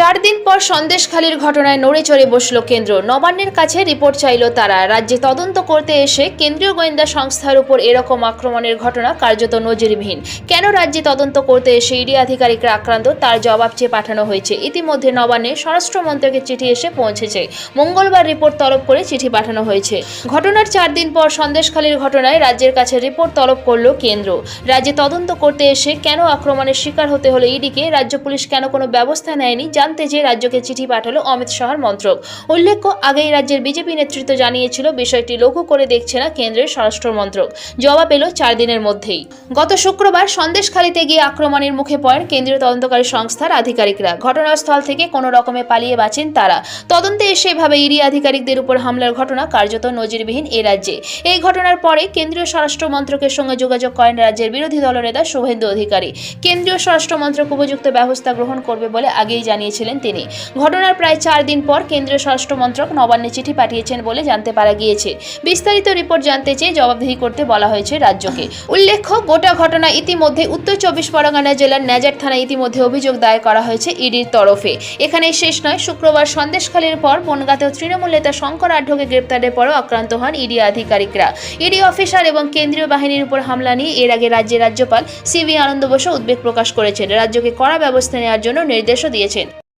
চার দিন পর সন্দেশখালীর ঘটনায় নড়ে চড়ে বসল কেন্দ্র। নবান্নের কাছে রিপোর্ট চাইল তারা। রাজ্যে তদন্ত করতে এসে কেন্দ্রীয় গোয়েন্দা সংস্থার উপর এরকম আক্রমণের ঘটনা কার্যত নজিরবিহীন। কেন রাজ্যে তদন্ত করতে এসে ইডি আধিকারিকরা আক্রান্ত, তার জবাব চেয়ে পাঠানো হয়েছে। ইতিমধ্যে নবান্নে স্বরাষ্ট্র মন্ত্রকের চিঠি এসে পৌঁছেছে। মঙ্গলবার রিপোর্ট তলব করে চিঠি পাঠানো হয়েছে। ঘটনার চার দিন পর সন্দেশখালীর ঘটনায় রাজ্যের কাছে রিপোর্ট তলব করল কেন্দ্র। রাজ্যে তদন্ত করতে এসে কেন আক্রমণের শিকার হতে হলো ইডিকে? রাজ্য পুলিশ কেন কোনো ব্যবস্থা নেয়নি? জানতে চেয়ে রাজ্যকে চিঠি পাঠালো অমিত শাহর মন্ত্রক। উল্লেখ্য, আগেই রাজ্যের বিজেপি নেতৃত্ব জানিয়েছিল, বিষয়টি লঘু করে দেখছে না কেন্দ্রের স্বরাষ্ট্র মন্ত্রক। জবাব এলো চার দিনের মধ্যেই। গত শুক্রবার সন্দেশখালীতে গিয়ে আক্রমণের মুখে পড়েন কেন্দ্রীয় তদন্তকারী সংস্থার আধিকারিকরা। ঘটনাস্থল থেকে কোনো রকমে পালিয়ে বাঁচেন তারা। তদন্তে এসে এভাবে ইডি আধিকারিকদের উপর হামলার ঘটনা কার্যত নজিরবিহীন এ রাজ্যে। এই ঘটনার পরে কেন্দ্রীয় স্বরাষ্ট্র মন্ত্রকের সঙ্গে যোগাযোগ করেন রাজ্যের বিরোধী দলনেতা শুভেন্দু অধিকারী। কেন্দ্রীয় স্বরাষ্ট্র মন্ত্রক উপযুক্ত ব্যবস্থা গ্রহণ করবে বলে আগেই জানিয়েছিলেন তিনি। ঘটনার প্রায় চার দিন পর কেন্দ্রীয় স্বরাষ্ট্র মন্ত্রক নবান্নে চিঠি পাঠিয়েছেন বলে জানতে পারা গিয়েছে। বিস্তারিত রিপোর্ট জানতে চেয়ে জবাবদিহি করতে বলা হয়েছে রাজ্যকে। উল্লেখ্য, গোটা ঘটনা ইতিমধ্যে উত্তর চব্বিশ পরগনা জেলার ন্যাজার থানায় ইতিমধ্যে অভিযোগ দায়ের করা হয়েছে ইডির তরফে। এখানে শেষ নয়, শুক্রবার সন্দেশখালীর পর বনগাঁতেও তৃণমূল নেতা শঙ্কর আঢ্যকে গ্রেপ্তারের পরও আক্রান্ত হন ইডি আধিকারিকরা। ইডি অফিসার এবং কেন্দ্রীয় বাহিনীর উপর হামলা নিয়ে এর আগে রাজ্যের রাজ্যপাল সিভি আনন্দ বসু উদ্বেগ প্রকাশ করেছেন। রাজ্যকে কড়া ব্যবস্থা নেওয়ার জন্য নির্দেশও দিয়েছেন।